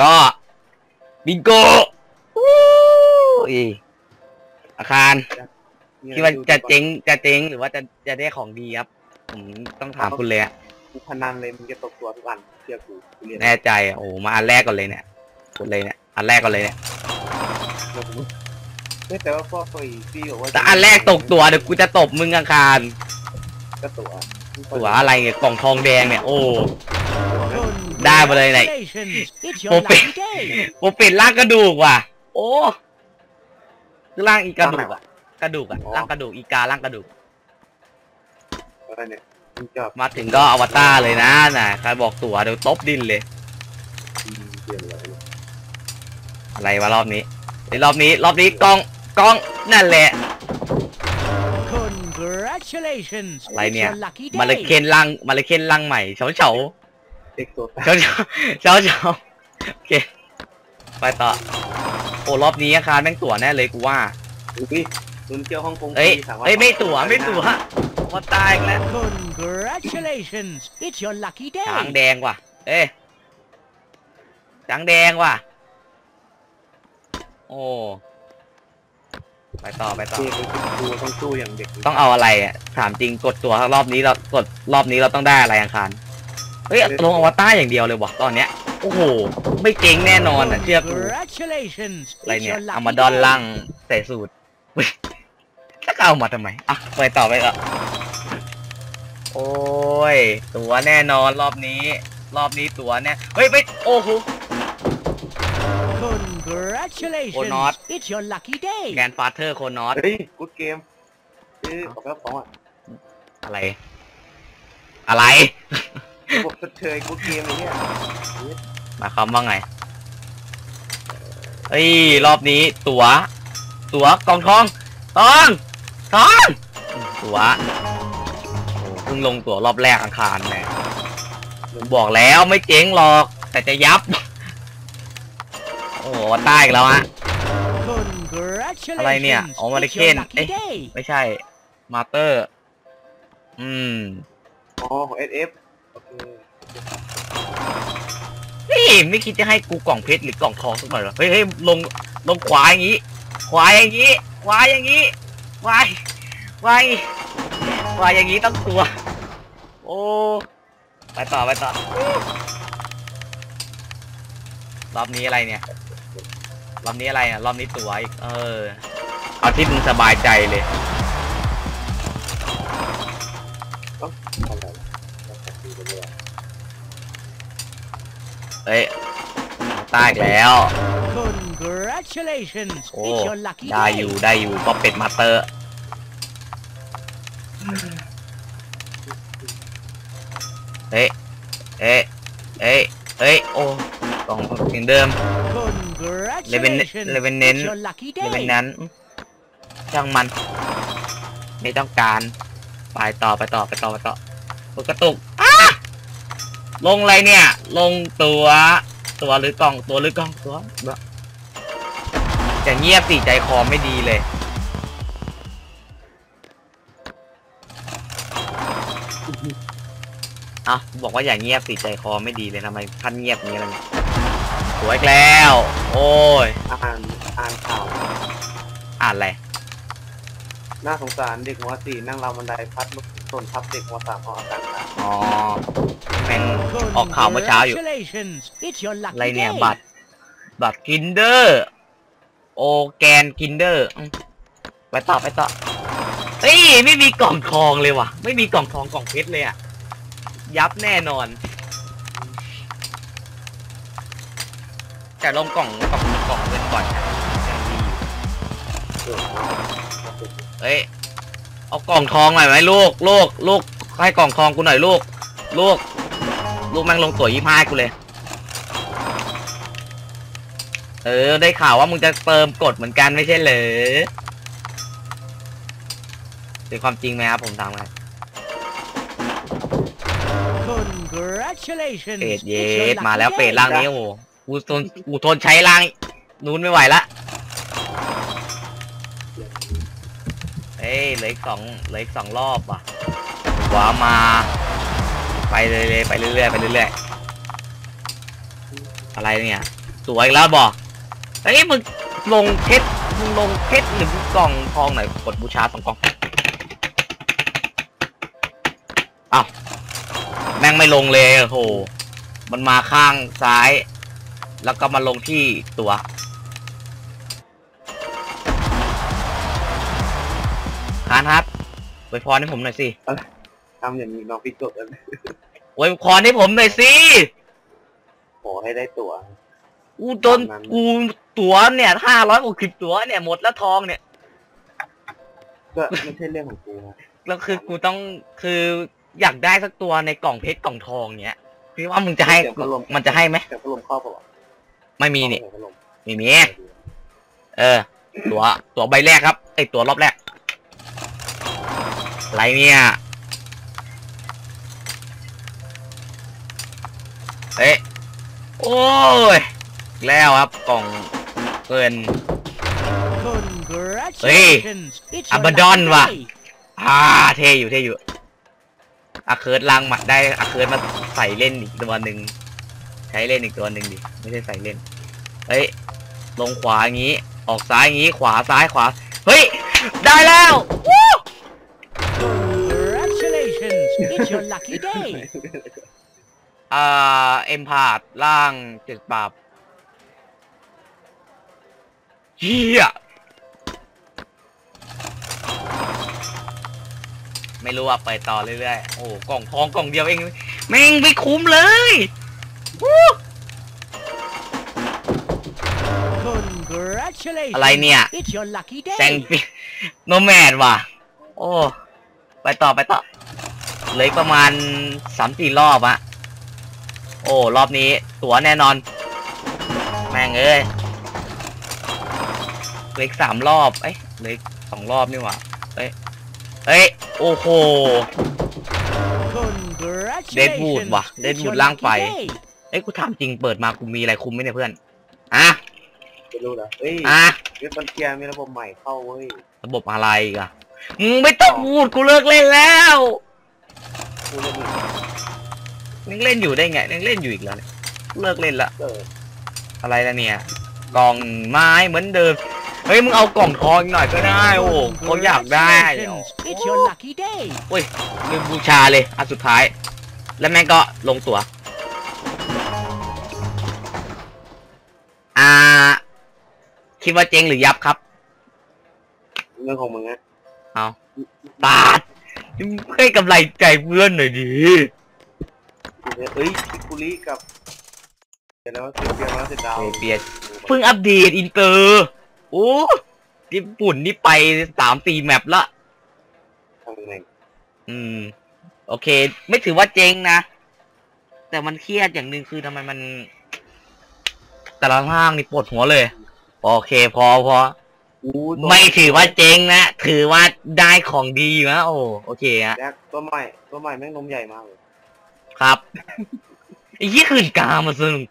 ก็บิงโกวู้อีอาคารคิดว่าจะเจ๊งจะเจ๊งหรือว่าจะจะได้ของดีครับ ผมต้องถามคุณเลยอะกูพนันเลยมึงจะตกตัวทุกอันเชื่อกูกูเรียนแน่ใจอะโอ้โหมาอันแรกก่อนเลยเนี่ยคุณเลยเนี่ยอันแรกก่อนเลยเนี่ยเรื่องของมึงเฮ้ยแต่ว่าพวกไอ้พี่บอกว่าแต่อันแรกตกตัวเดี๋ยวกูจะตบมึงอาคารก็ตัวตัวอะไรเนี่ยกล่องทองแดงเนี่ยโอ้ ได้มาเลยไหน Congratulations, It's your Open. lucky day. โอเป็ดร่างกระดูกว่ะ โอ้คือร่างอีกระดูกอะกระดูกอะร่างกระดูกอีการ่างกระดูกอะไรเนี่ยมึงจอบมาถึงก็อวตารเลยนะน่ะใครบอกตัวเดี๋ยวตบดินเลยเปลี่ยนเลยอะไรวะรอบนี้ไอ้รอบนี้ รอบนี้กล้องกล้องนั่นแหละ Congratulations, อะไร It's เนี่ย your lucky มาเลย day. เคนร่างมาเลยเคนร่างใหม่เฉาเฉา เด็กตัวแตเฉาเฉาเฉาเฉาโอเค ไปต่อ โอ้รอบนี้อาคารแม่งตั๋วแน่เลยกูว่า อุ้ยมึงเที่ยวฮ่องกงเอ้ยปีสามวันเอ้ยไม่ตั๋วไม่ตั๋วว่าตายอีกแล้ว Congratulations, It's your lucky จาง day. แดงว่ะ เอ้ยจางแดงว่ะ โอ้ ไปต่อไปต่อเด็กดูต้องสู้อย่างเด็กต้องเอาอะไรอะถามจริงกดตัวรอบนี้เรากดรอบนี้เราต้องได้อะไรอังคาร เฮ้ยลงอวตารอย่างเดียวเลยว่ะตอนเนี้ย โอ้โห ไม่เจ๊งแน่นอนอะเชื่อกู Congratulations, อะไร It's เนี่ย your เอา lucky มาดอน day. ล่างใส่สูตรเฮ้ยแล้วก็เอามาทำไม อะ ไปต่อไปต่อโอ้ย ตัวแน่นอนรอบนี้ รอบนี้ตัวแน่ เฮ้ย ไม่ โอ้โห Congratulations, Oh, not. It's your lucky day. แกนฟาเธอร์โคนอสเฮ้ยกูดเกมเอ้ยออกแล้วสองอะอะไร อะไร พวกเชยกูดเกมไอ้เนี่ยหมายความว่าไงเฮ้ยรอบนี้ ตัวตัวกองทองทองทองตัวโอ้เพิ่งลงตัวรอบแรกอังคารแม่ผมบอกแล้วไม่เจ๊งหรอก แต่จะยับ โอ้โหใต้อีกแล้วฮะ Congratulations, อะไรเนี่ย อ๋อมาเล It's เคน your lucky เอ๊ะ day. ไม่ใช่ มาเตอร์ อืม อ๋อของเอสเอฟโอเค นี่ไม่คิดจะให้กูกล่องเพชรหรือกล่องทองสักหน่อยเหรอเฮ้ยเฮ้ยลงลงขวาอย่างงี้ ขวาอย่างงี้ ขวาอย่างงี้วาขวาย่างงี้ขวาอย่างงี้ต้องตัว โอ้ไปต่อไปต่อรอบนี้อะไรเนี่ยรอบนี้อะไรอะรอบนี้ตัวอีกเออเอาที่มึงสบายใจเลย อะไรวะต้องดูกันเลยเฮ้ยใต้อีกแล้ว Congratulations, โอ้ It's your lucky ได้ day. อยู่ได้อยู่ก็เป็ดมาสเตอร์เฮ้ยเฮ้ยเฮ้ยเฮ้ยโอ้กล่องเสียงเดิม Congratulations, Lebanon- It's your lucky ในวัน day. นั้น ช่างมัน ไม่ต้องการ ไปต่อไปต่อไปต่อไปต่อเปิดกระตุกอ้า ลงอะไรเนี่ย ลงตัว ตัวหรือกล่องตัวหรือกล่องตัวจะเงียบสิใจคอไม่ดีเลย อะบอกว่าอย่าเงียบสิใจคอไม่ดีเลยทำไมท่านเงียบอย่างนี้ล่ะเนี่ยสวยอีกแล้ว โอ้ย อ่านอ่านข่าว อ่านอะไร น่าสงสารเด็กม .4 นั่งราวบันไดพัดลูก ต้นทับเด็กม .3 เอาอาการขาดอ๋อแม่งออกข่าวเมื่อเช้าอยู่ Congratulations, It's your อะไร lucky เนี่ย day. บัตร บัตรกินเดอร์ โอแกนกินเดอร์ ไปต่อไปต่อเฮ้ยไม่มีกล่องทองเลยว่ะ ไม่มีกล่องทองกล่องเพชรเลยอะ ยับแน่นอน แต่ลงกล่องกล่องกล่องเงินก่อนนะยังดีอยู่เออเอาเอาไปเฮ้ย เอากล่องทองหน่อยไหมลูกลูกลูกให้กล่องทองกูหน่อยลูกลูกลูกแม่งลงตัวยี่ห้ากูเลย เออ ได้ข่าวว่ามึงจะเติมกดเหมือนกันไม่ใช่เหรอเป็นความจริงไหมครับผมถามครับ Congratulations, เปรต It's เย your สมาแล้ว lucky เปรต day. ร่างนี้โอ้โหกูทนกูทนใช้ร่างนู้นไม่ไหวละ อ้ยเหลืออีกสองเหลืออีกสองรอบว่ะหัวมา ไปเลยเลยไปเรื่อยๆไปเรื่อยๆอะไรเนี่ยตัวอีกแล้วบอกเฮ้ยมึงลงเพชรมึงลงเพชรหรือกล่องทองไหนอยกดบูชาสองกล่องอ้าวแม่งไม่ลงเลยโอ้โหมันมาข้างซ้าย แล้วก็มาลงที่ตัวานครับไวยพรให้ผมหน่อยสิทำอย่างนี้น้องพี่จดแล้วไวยพรให้ผมหน่อยสิขอให้ได้ตั๋วกูจนกูตั๋วเนี่ยห้าร้อยหกสิบตั๋วเนี่ยหมดแล้วทองเนี่ย ก็ไม่ใช่เรื่องของกูนะแล้วคือกูต้องคืออยากได้สักตัวในกล่องเพชรกล่องทองเนี้ยพี่ว่ามึงจะให้กูมันจะให้ไหมแต่พัดลมเข้าเปล่าวะไม่มีนี่พัดลมไม่มีเออ ตัวตัวใบแรกครับไอตัวรอบแรก อะไรเนี่ย เอ๊ะ โอ้ย แล้วครับกล่องเกิน Congratulations. It's your Abaddon lucky ว่ะอ่าเท่อยู่เท่อยู่อาเคิร์ดล้างหมัดได้อาเคิร์ดมาใส่เล่นอีกตัวหนึ่งใช้เล่นอีกตัวหนึ่งดิ ไม่ใช่ใส่เล่น เฮ้ย ลงขวาอย่างงี้ ออกซ้ายอย่างงี้ ขวาซ้ายขวา เฮ้ย ได้แล้ว อ่า เอ็มพาดล่างเจ็ดปราบเฮียไม่รู้ว่าไปต่อเรื่อยๆ โอ้กล่องทองกล่องเดียวเอง แม่งไม่คุ้มเลยวู้ Congratulations. อะไรเนี่ย It's your lucky day. แซงฟิโนแมดว่ะ โอ้ ไปต่อไปต่อ เหลืออกประมาณสามสี่รอบอะโอ้รอบนี้ตั๋วแน่นอน แม่งเอ้ยเหลืออกสามรอบเอ้ยเหลืออกสองรอบนี่หว่าเอ้ยเอ้ยโอ้โห Congratulations. Deadwood ว่ะ It's Deadwood your ล่าง lucky ไฟ day. เอ้ยกูถามจริงเปิดมากูมีอะไรคุ้มไหมเนี่ยเพื่อนอะไม่รู้เหรอเอ้ยอะเว็บบันเทียมีระบบใหม่เข้าเว้ยระบบอะไรอีกอะมึงไม่ต้องพูดกูเลิกเล่นแล้ว กูเล่นอีกยังเล่นอยู่ได้ไงยังเล่นอยู่อีกแล้วเนี่ยเลิกเล่นละเอออะไรละเนี่ย กล่องไม้เหมือนเดิมเฮ้ยมึงเอากล่องทองอีกหน่อยก็ได้โอ้โหเขาอยากได้ Congratulations. It's your lucky day. ลืมบูชาเลยอันสุดท้าย แล้วแม่งก็ลงตัวอ่า คิดว่าเจ๊งหรือยับครับ เรื่องของมึงอะเอาบาท ให้กำไรใจเพื่อนหน่อยดิเอ้ยคุริกับ เดี๋ยวแล้วเสียเปียแล้วเสียดาวเปลี่ยนเพิ่งอัปเดตอินเตอร์โอ้ญี่ปุ่นนี่ไปสามสี่แมปละทำยังไงอืม โอเค ไม่ถือว่าเจ๊งนะ แต่มันเครียดอย่างหนึ่งคือทำไมมัน แต่ละร่างนี่ปวดหัวเลย โอเค พอพอ อู้ตัวไม่ถือว่าเจ๊งนะ ถือว่าได้ของดีอยู่นะโอ้โอเคฮะแจ็คตัวใหม่ตัวใหม่แม่งนมใหญ่มากเลยครับไอ้ยี่ขืนกามาสนุก